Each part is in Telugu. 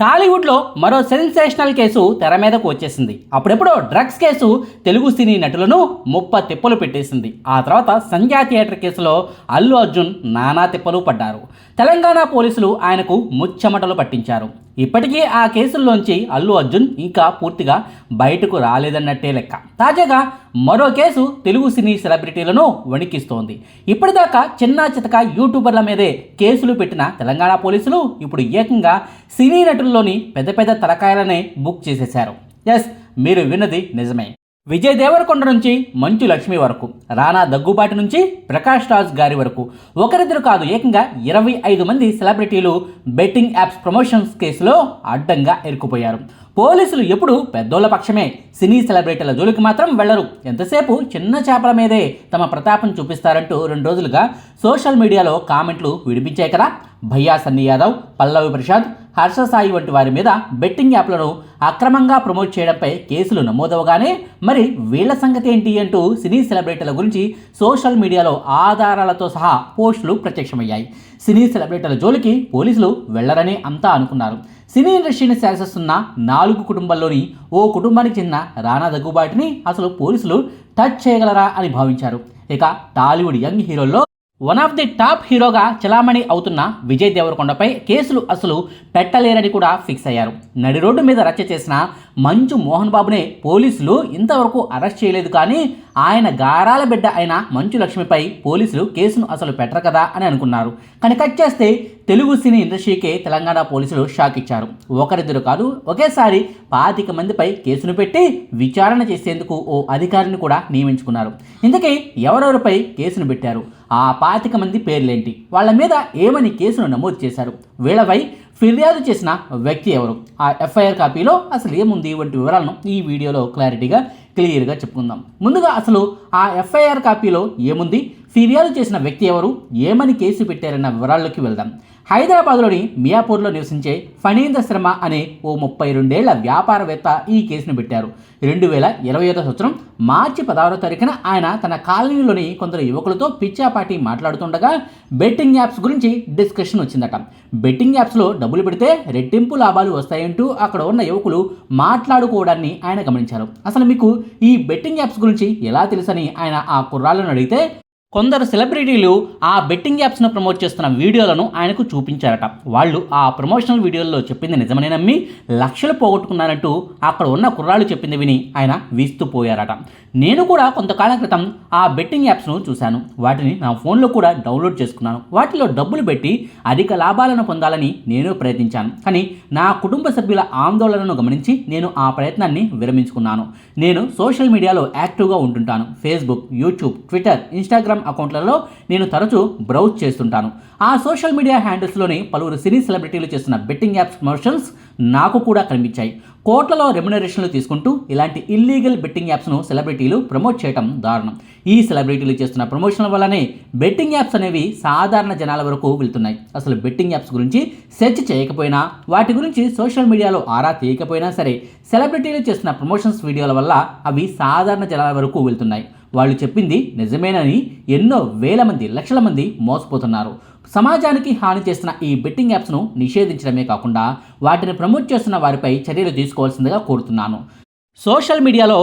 టాలీవుడ్లో మరో సెన్సేషనల్ కేసు తెర మీదకు వచ్చేసింది. అప్పుడెప్పుడో డ్రగ్స్ కేసు తెలుగు సినీ నటులను ముప్ప తిప్పలు పెట్టేసింది. ఆ తర్వాత సంధ్యా థియేటర్ కేసులో అల్లు అర్జున్ నానా తిప్పలు పడ్డారు. తెలంగాణ పోలీసులు ఆయనకు ముచ్చెమటలు పట్టించారు. ఇప్పటికీ ఆ కేసుల్లోంచి అల్లు అర్జున్ ఇంకా పూర్తిగా బయటకు రాలేదన్నట్టే లెక్క. తాజాగా మరో కేసు తెలుగు సినీ సెలబ్రిటీలను వణికిస్తోంది. ఇప్పటిదాకా చిన్న చితక యూట్యూబర్ల మీదే కేసులు పెట్టిన తెలంగాణ పోలీసులు ఇప్పుడు ఏకంగా సినీ నటులు హోటల్లోని పెద్ద పెద్ద తలకాయలనే బుక్ చేసేశారు. ఎస్ మీరు విన్నది నిజమే. విజయ్ దేవరకొండ నుంచి మంచు లక్ష్మి వరకు రానా దగ్గుబాటి నుంచి ప్రకాష్ రాజ్ గారి వరకు ఒకరిద్దరు కాదు ఏకంగా ఇరవై ఐదు మంది సెలబ్రిటీలు బెట్టింగ్ యాప్స్ ప్రమోషన్స్ కేసులో అడ్డంగా ఇరుక్కుపోయారు. పోలీసులు ఎప్పుడు పెద్దోళ్ళ పక్షమే. సినీ సెలబ్రిటీల జోలికి మాత్రం వెళ్ళరు. ఎంతసేపు చిన్న చేపల మీదే తమ ప్రతాపం చూపిస్తారంటూ రెండు రోజులుగా సోషల్ మీడియాలో కామెంట్లు విడిపించాయి కదా. భయ్యా సన్నీ యాదవ్ పల్లవి ప్రసాద్ హర్ష సాయి వంటి వారి మీద బెట్టింగ్ యాప్లను అక్రమంగా ప్రమోట్ చేయడంపై కేసులు నమోదవగానే మరి వీళ్ళ సంగతి ఏంటి అంటూ సినీ సెలబ్రిటీల గురించి సోషల్ మీడియాలో ఆధారాలతో సహా పోస్టులు ప్రత్యక్షమయ్యాయి. సినీ సెలబ్రిటీల జోలికి పోలీసులు వెళ్ళరని అంతా అనుకున్నారు. సినీ ఇండస్ట్రీని శాసిస్తున్న నాలుగు కుటుంబాల్లోని ఓ కుటుంబానికి చెందిన రానా దగ్గుబాటిని అసలు పోలీసులు టచ్ చేయగలరా అని భావించారు. ఇక టాలీవుడ్ యంగ్ హీరోల్లో వన్ ఆఫ్ ది టాప్ హీరోగా చలామణి అవుతున్న విజయ్ దేవరకొండపై కేసులు అసలు పెట్టలేరని కూడా ఫిక్స్ అయ్యారు. నడి రోడ్డు మీద రచ్చ చేసిన మంచు మోహన్ బాబునే పోలీసులు ఇంతవరకు అరెస్ట్ చేయలేదు కానీ ఆయన గారాల బిడ్డ అయిన మంచు లక్ష్మిపై పోలీసులు కేసును అసలు పెట్టరు కదా అని అనుకున్నారు. కానీ కట్ చేస్తే తెలుగు సినీ ఇండస్ట్రీకే తెలంగాణ పోలీసులు షాక్ ఇచ్చారు. ఒకరిద్దరు కాదు ఒకేసారి పాతిక మందిపై కేసును పెట్టి విచారణ చేసేందుకు ఓ అధికారిని కూడా నియమించుకున్నారు. ఇందుకే ఎవరెవరిపై కేసును పెట్టారు? ఆ పాతిక మంది పేర్లేంటి? వాళ్ళ మీద ఏమని కేసును నమోదు చేశారు? వీళ్ళపై ఫిర్యాదు చేసిన వ్యక్తి ఎవరు? ఆ ఎఫ్ఐఆర్ కాపీలో అసలు ఏముంది? వంటి వివరాలను ఈ వీడియోలో క్లారిటీగా క్లియర్గా చెప్పుకుందాం. ముందుగా అసలు ఆ ఎఫ్ఐఆర్ కాపీలో ఏముంది? ఫిర్యాదు చేసిన వ్యక్తి ఎవరు? ఏమని కేసు పెట్టారన్న వివరాల్లోకి వెళ్దాం. హైదరాబాద్లోని మియాపూర్లో నివసించే ఫణీంద్ర శర్మ అనే ఓ ముప్పై రెండేళ్ళ వ్యాపారవేత్త ఈ కేసును పెట్టారు. రెండు వేల ఇరవై ఐదో సంవత్సరం మార్చి పదహారో తారీఖున ఆయన తన కాలనీలోని కొందరు యువకులతో పిచ్చాపాటి మాట్లాడుతుండగా బెట్టింగ్ యాప్స్ గురించి డిస్కషన్ వచ్చిందట. బెట్టింగ్ యాప్స్లో డబ్బులు పెడితే రెట్టింపు లాభాలు వస్తాయంటూ అక్కడ ఉన్న యువకులు మాట్లాడుకోవడాన్ని ఆయన గమనించారు. అసలు మీకు ఈ బెట్టింగ్ యాప్స్ గురించి ఎలా తెలుసని ఆయన ఆ కుర్రాళ్ళను అడిగితే కొందరు సెలబ్రిటీలు ఆ బెట్టింగ్ యాప్స్ను ప్రమోట్ చేస్తున్న వీడియోలను ఆయనకు చూపించారట. వాళ్ళు ఆ ప్రమోషనల్ వీడియోల్లో చెప్పింది నిజమని నమ్మి లక్షలు పోగొట్టుకున్నారంటూ అక్కడ ఉన్న కుర్రాళ్ళు చెప్పింది విని ఆయన వీస్తూ పోయారట. నేను కూడా కొంతకాలం క్రితం ఆ బెట్టింగ్ యాప్స్ను చూశాను. వాటిని నా ఫోన్లో కూడా డౌన్లోడ్ చేసుకున్నాను. వాటిలో డబ్బులు పెట్టి అధిక లాభాలను పొందాలని నేను ప్రయత్నించాను. కానీ నా కుటుంబ సభ్యుల ఆందోళనను గమనించి నేను ఆ ప్రయత్నాన్ని విరమించుకున్నాను. నేను సోషల్ మీడియాలో యాక్టివ్గా ఉంటుంటాను. ఫేస్బుక్ యూట్యూబ్ ట్విట్టర్ ఇన్స్టాగ్రామ్ అకౌంట్లలో నేను తరచూ బ్రౌజ్ చేస్తుంటాను. ఆ సోషల్ మీడియా హ్యాండిల్స్లోని పలువురు సినీ సెలబ్రిటీలు చేస్తున్న బెట్టింగ్ యాప్స్ ప్రమోషన్స్ నాకు కూడా కనిపించాయి. కోట్లలో రెమ్యునరేషన్లు తీసుకుంటూ ఇలాంటి ఇల్లీగల్ బెట్టింగ్ యాప్స్ను సెలబ్రిటీలు ప్రమోట్ చేయడం దారుణం. ఈ సెలబ్రిటీలు చేస్తున్న ప్రమోషన్ల వల్లనే బెట్టింగ్ యాప్స్ అనేవి సాధారణ జనాల వరకు వెళ్తున్నాయి. అసలు బెట్టింగ్ యాప్స్ గురించి సెర్చ్ చేయకపోయినా వాటి గురించి సోషల్ మీడియాలో ఆరా తీయకపోయినా సరే సెలబ్రిటీలు చేస్తున్న ప్రమోషన్స్ వీడియోల వల్ల అవి సాధారణ జనాల వరకు వెళ్తున్నాయి. వాళ్ళు చెప్పింది నిజమేనని ఎన్నో వేల మంది లక్షల మంది మోసపోతున్నారు. సమాజానికి హాని చేస్తున్న ఈ బెట్టింగ్ యాప్స్ను నిషేధించడమే కాకుండా వాటిని ప్రమోట్ చేస్తున్న వారిపై చర్యలు తీసుకోవాల్సిందిగా కోరుతున్నాను. సోషల్ మీడియాలో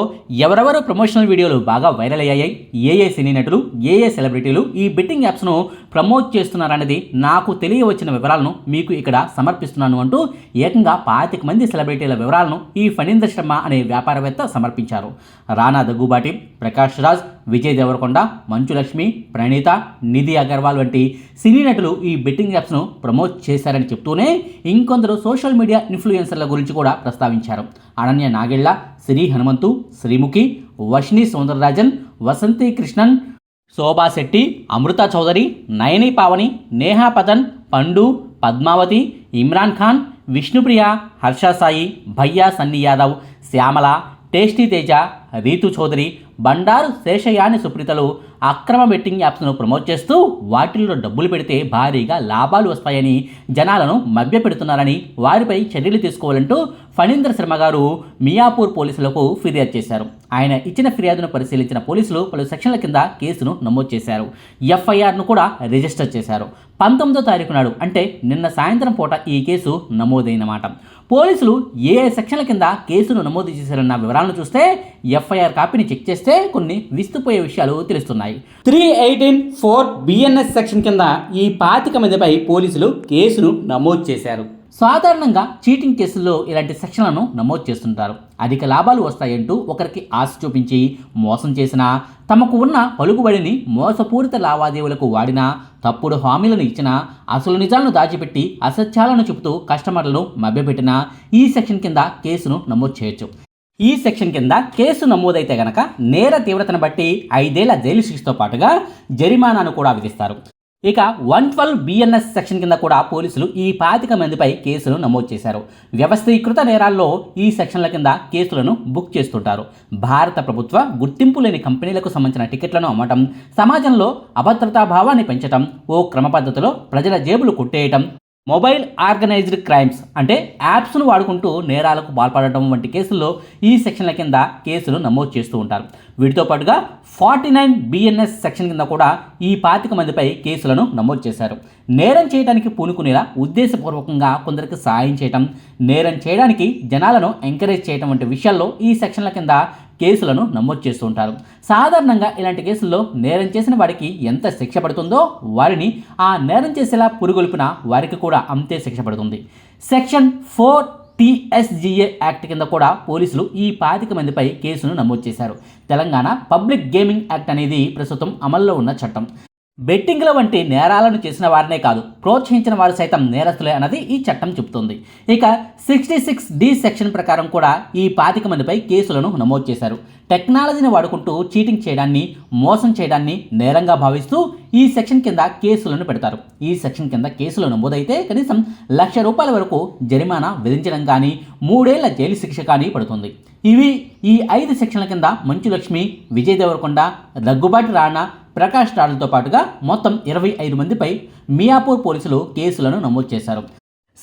ఎవరెవరు ప్రమోషనల్ వీడియోలు బాగా వైరల్ అయ్యాయి? ఏ ఏ సినీ నటులు ఏ ఏ సెలబ్రిటీలు ఈ బెట్టింగ్ యాప్స్ను ప్రమోట్ చేస్తున్నారనేది నాకు తెలియవచ్చిన వివరాలను మీకు ఇక్కడ సమర్పిస్తున్నాను అంటూ ఏకంగా పాతిక మంది సెలబ్రిటీల వివరాలను ఈ ఫణీంద్ర శర్మ అనే వ్యాపారవేత్త సమర్పించారు. రానా దగ్గుబాటి ప్రకాష్ రాజ్ విజయ్ దేవరకొండ మంచులక్ష్మి ప్రణీత నిధి అగర్వాల్ వంటి సినీ నటులు ఈ బెట్టింగ్ యాప్స్ను ప్రమోట్ చేశారని చెప్తూనే ఇంకొందరు సోషల్ మీడియా ఇన్ఫ్లుయెన్సర్ల గురించి కూడా ప్రస్తావించారు. అనన్య నాగిళ్ళ శ్రీ హనుమంతు శ్రీముఖి వర్షిణి సౌందరరాజన్ వసంతి కృష్ణన్ శోభా శెట్టి అమృత చౌదరి నయని పావని నేహా పదన్ పండు పద్మావతి ఇమ్రాన్ ఖాన్ విష్ణుప్రియ హర్ష సాయి భయ్యా సన్నీ యాదవ్ శ్యామల టేస్టీ తేజ రీతు చౌదరి బండారు శేషయాని సుప్రీతలు అక్రమ బెట్టింగ్ యాప్స్ను ప్రమోట్ చేస్తూ వాటిల్లో డబ్బులు పెడితే భారీగా లాభాలు వస్తాయని జనాలను మభ్యపెడుతున్నారని వారిపై చర్యలు తీసుకోవాలంటూ ఫణీంద్ర శర్మ గారు మియాపూర్ పోలీసులకు ఫిర్యాదు చేశారు. ఆయన ఇచ్చిన ఫిర్యాదును పరిశీలించిన పోలీసులు పలు సెక్షన్ల కింద కేసును నమోదు చేశారు. ఎఫ్ఐఆర్ను కూడా రిజిస్టర్ చేశారు. పంతొమ్మిదో తారీఖు నాడు అంటే నిన్న సాయంత్రం పూట ఈ కేసు నమోదైనమాట పోలీసులు ఏ సెక్షన్ల కింద కేసును నమోదు చేశారన్న వివరాలను చూస్తే ఎఫ్ఐఆర్ కాపీని చెక్ చేస్తే కొన్ని విస్తుపోయే విషయాలు తెలుస్తున్నాయి. Three eighteen four BNS section కింద ఈ పాతిక మందిపై పోలీసులు కేసును నమోదు చేశారు. సాధారణంగా చీటింగ్ కేసుల్లో ఇలాంటి సెక్షన్లను నమోదు చేస్తుంటారు. అధిక లాభాలు వస్తాయంటూ ఒకరికి ఆశ చూపించి మోసం చేసినా తమకు ఉన్న పలుకుబడిని మోసపూరిత లావాదేవీలకు వాడినా తప్పుడు హామీలను ఇచ్చినా అసలు నిజాలను దాచిపెట్టి అసత్యాలను చెబుతూ కస్టమర్లను మభ్యపెట్టినా ఈ సెక్షన్ కింద కేసును నమోదు చేయొచ్చు. ఈ సెక్షన్ కింద కేసు నమోదైతే గనక నేర తీవ్రతను బట్టి ఐదేళ్ళ జైలు శిక్షతో పాటుగా జరిమానాను కూడా విధిస్తారు. ఇక వన్ ట్వెల్వ్ బిఎన్ఎస్ సెక్షన్ కింద కూడా పోలీసులు ఈ పాతిక మందిపై కేసులు నమోదు చేశారు. వ్యవస్థీకృత నేరాల్లో ఈ సెక్షన్ల కింద కేసులను బుక్ చేస్తుంటారు. భారత ప్రభుత్వ గుర్తింపు లేని కంపెనీలకు సంబంధించిన టికెట్లను అమ్మటం సమాజంలో అభద్రతా భావాన్ని పెంచటం ఓ క్రమ పద్ధతిలో ప్రజల జేబులు కొట్టేయటం మొబైల్ ఆర్గనైజ్డ్ క్రైమ్స్ అంటే యాప్స్ను వాడుకుంటూ నేరాలకు పాల్పడటం వంటి కేసుల్లో ఈ సెక్షన్ల కింద కేసులు నమోదు చేస్తూ ఉంటారు. వీటితో పాటుగా ఫార్టీ నైన్ బిఎన్ఎస్ సెక్షన్ కింద కూడా ఈ పాతిక మందిపై కేసులను నమోదు చేశారు. నేరం చేయడానికి పూనుకునేలా ఉద్దేశపూర్వకంగా కొందరికి సాయం చేయటం నేరం చేయడానికి జనాలను ఎంకరేజ్ చేయటం వంటి విషయాల్లో ఈ సెక్షన్ల కింద కేసులను నమోదు చేస్తూ ఉంటారు. సాధారణంగా ఇలాంటి కేసుల్లో నేరం చేసిన వారికి ఎంత శిక్ష పడుతుందో వారిని ఆ నేరం చేసేలా పురుగొల్పిన వారికి కూడా అంతే శిక్ష పడుతుంది. సెక్షన్ ఫోర్ టీఎస్జీఏ యాక్ట్ కింద కూడా పోలీసులు ఈ పాతిక మందిపై కేసును నమోదు చేశారు. తెలంగాణ పబ్లిక్ గేమింగ్ యాక్ట్ అనేది ప్రస్తుతం అమల్లో ఉన్న చట్టం. బెట్టింగ్ల వంటి నేరాలను చేసిన వారినే కాదు ప్రోత్సహించిన వారు సైతం నేరస్తులే అన్నది ఈ చట్టం చెబుతుంది. ఇక సిక్స్టీ సిక్స్ డి సెక్షన్ ప్రకారం కూడా ఈ పాతిక మందిపై కేసులను నమోదు చేశారు. టెక్నాలజీని వాడుకుంటూ చీటింగ్ చేయడాన్ని మోసం చేయడాన్ని నేరంగా భావిస్తూ ఈ సెక్షన్ కింద కేసులను పెడతారు. ఈ సెక్షన్ కింద కేసులు నమోదైతే కనీసం లక్ష రూపాయల వరకు జరిమానా విధించడం కానీ మూడేళ్ళ జైలు శిక్ష కానీ పడుతుంది. ఇవి ఈ ఐదు సెక్షన్ల కింద మంచు లక్ష్మి విజయ్ దేవరకొండ దగ్గుబాటి రాణా ప్రకాష్ రాళ్ళతో పాటుగా మొత్తం ఇరవై ఐదు మందిపై మియాపూర్ పోలీసులు కేసులను నమోదు చేశారు.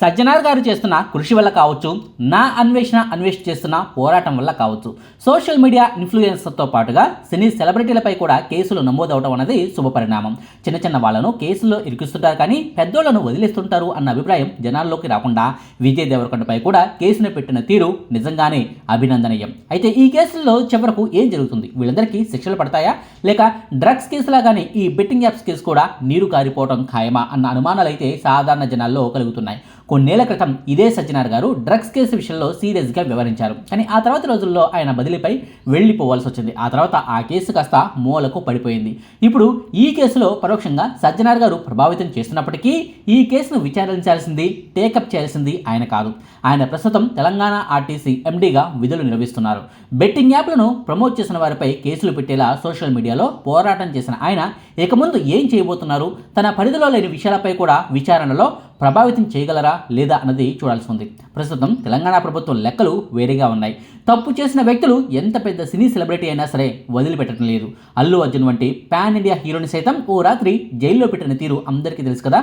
సజ్జనార్ గారు చేస్తున్న కృషి వల్ల కావచ్చు నా అన్వేషణ అన్వేషణ చేస్తున్న పోరాటం వల్ల కావచ్చు. సోషల్ మీడియా ఇన్ఫ్లుయెన్సర్తో పాటుగా సినీ సెలబ్రిటీలపై కూడా కేసులు నమోదవడం అనేది శుభపరిణామం చిన్న చిన్న వాళ్ళను కేసుల్లో ఇరికిస్తుంటారు కానీ పెద్దోళ్ళను వదిలేస్తుంటారు అన్న అభిప్రాయం జనాల్లోకి రాకుండా విజయ్ దేవరకొండపై కూడా కేసును పెట్టిన తీరు నిజంగానే అభినందనీయం. అయితే ఈ కేసుల్లో చివరకు ఏం జరుగుతుంది? వీళ్ళందరికీ శిక్షలు పడతాయా? లేక డ్రగ్స్ కేసులాగానే ఈ బెట్టింగ్ యాప్స్ కేసు కూడా నీరు కారిపోవడం ఖాయమా? అన్న అనుమానాలు అయితే సాధారణ జనాల్లో కలుగుతున్నాయి. కొన్నేళ్ళ క్రితం ఇదే సజ్జనార్ గారు డ్రగ్స్ కేసు విషయంలో సీరియస్గా వివరించారు. కానీ ఆ తర్వాత రోజుల్లో ఆయన బదిలీపై వెళ్ళిపోవాల్సి వచ్చింది. ఆ తర్వాత ఆ కేసు కాస్త మూలకు పడిపోయింది. ఇప్పుడు ఈ కేసులో పరోక్షంగా సజ్జనార్ గారు ప్రభావితం చేస్తున్నప్పటికీ ఈ కేసును విచారించాల్సింది టేకప్ చేయాల్సింది ఆయన కాదు. ఆయన ప్రస్తుతం తెలంగాణ ఆర్టీసీ ఎండీగా విధులు నిర్వహిస్తున్నారు. బెట్టింగ్ యాప్లను ప్రమోట్ చేసిన వారిపై కేసులు పెట్టేలా సోషల్ మీడియాలో పోరాటం చేసిన ఆయన ఇక ముందు ఏం చేయబోతున్నారు? తన పరిధిలో లేని విషయాలపై కూడా విచారణలో ప్రభావితం చేయగలరా లేదా అన్నది చూడాల్సి ఉంది. ప్రస్తుతం తెలంగాణ ప్రభుత్వం లెక్కలు వేరేగా ఉన్నాయి. తప్పు చేసిన వ్యక్తులు ఎంత పెద్ద సినీ సెలబ్రిటీ అయినా సరే వదిలిపెట్టడం లేదు. అల్లు అర్జున్ వంటి పాన్ ఇండియా హీరోని సైతం ఓ రాత్రి జైల్లో పెట్టిన తీరు అందరికీ తెలుసు కదా.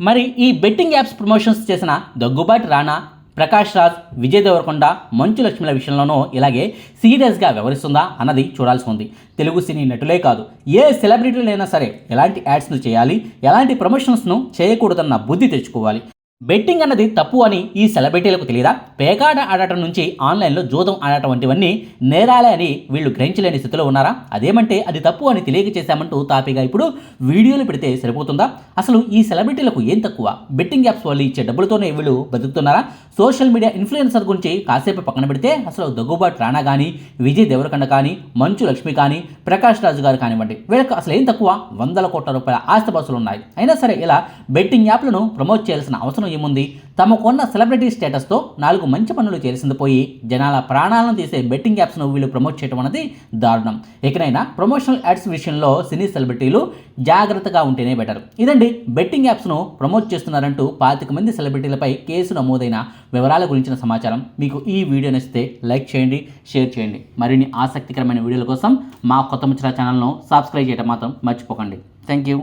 మరి ఈ బెట్టింగ్ యాప్స్ ప్రమోషన్స్ చేసిన దగ్గుబాటి రాణా ప్రకాష్ రాజ్ విజయ్ దేవరకొండ మంచు లక్ష్మిల విషయంలోనూ ఇలాగే సీరియస్గా వ్యవహరిస్తుందా అన్నది చూడాల్సి ఉంది. తెలుగు సినీ నటులే కాదు ఏ సెలబ్రిటీలైనా సరే ఎలాంటి యాడ్స్ను చేయాలి ఎలాంటి ప్రమోషన్స్ను చేయకూడదన్న బుద్ధి తెచ్చుకోవాలి. బెట్టింగ్ అన్నది తప్పు అని ఈ సెలబ్రిటీలకు తెలియదా పేకాట ఆడటం నుంచి ఆన్లైన్లో జూదం ఆడటం వంటివన్నీ నేరాలే అని వీళ్ళు గ్రహించలేని స్థితిలో ఉన్నారా? అదేమంటే అది తప్పు అని తెలియక చేశామంటూ తాపీగా ఇప్పుడు వీడియోలు పెడితే సరిపోతుందా? అసలు ఈ సెలబ్రిటీలకు ఏం తక్కువ? బెట్టింగ్ యాప్స్ వాళ్ళు ఇచ్చే డబ్బులతోనే వీళ్ళు బతుకుతున్నారా? సోషల్ మీడియా ఇన్ఫ్లుయెన్సర్ గురించి కాసేపు పక్కన పెడితే అసలు దగ్గుబాటు రాణా కానీ విజయ్ దేవరకొండ కానీ మంచు లక్ష్మి కానీ ప్రకాష్ రాజు గారు కానివ్వండి వీళ్ళకి అసలు ఏం తక్కువ? వందల కోట్ల రూపాయల ఆస్తిపాస్తులు ఉన్నాయి. అయినా సరే ఇలా బెట్టింగ్ యాప్లను ప్రమోట్ చేయాల్సిన అవసరం ఏముంది? తమకున్న సెలబ్రిటీ స్టేటస్తో నాలుగు మంచి పనులు చేసింది పోయి జనాల ప్రాణాలను తీసే బెట్టింగ్ యాప్స్ను వీళ్ళు ప్రమోట్ చేయడం అనేది దారుణం. ఎక్కడైనా ప్రమోషనల్ యాడ్స్ విషయంలో సినీ సెలబ్రిటీలు జాగ్రత్తగా ఉంటేనే బెటర్. ఇదండి బెట్టింగ్ యాప్స్ను ప్రమోట్ చేస్తున్నారంటూ పాతిక మంది సెలబ్రిటీలపై కేసు నమోదైన వివరాల గురించిన సమాచారం. మీకు ఈ వీడియో నచ్చితే లైక్ చేయండి షేర్ చేయండి. మరిన్ని ఆసక్తికరమైన వీడియోల కోసం మా కొత్త ముచ్చట ఛానల్ను సబ్స్క్రైబ్ చేయడం మాత్రం మర్చిపోకండి. Thank you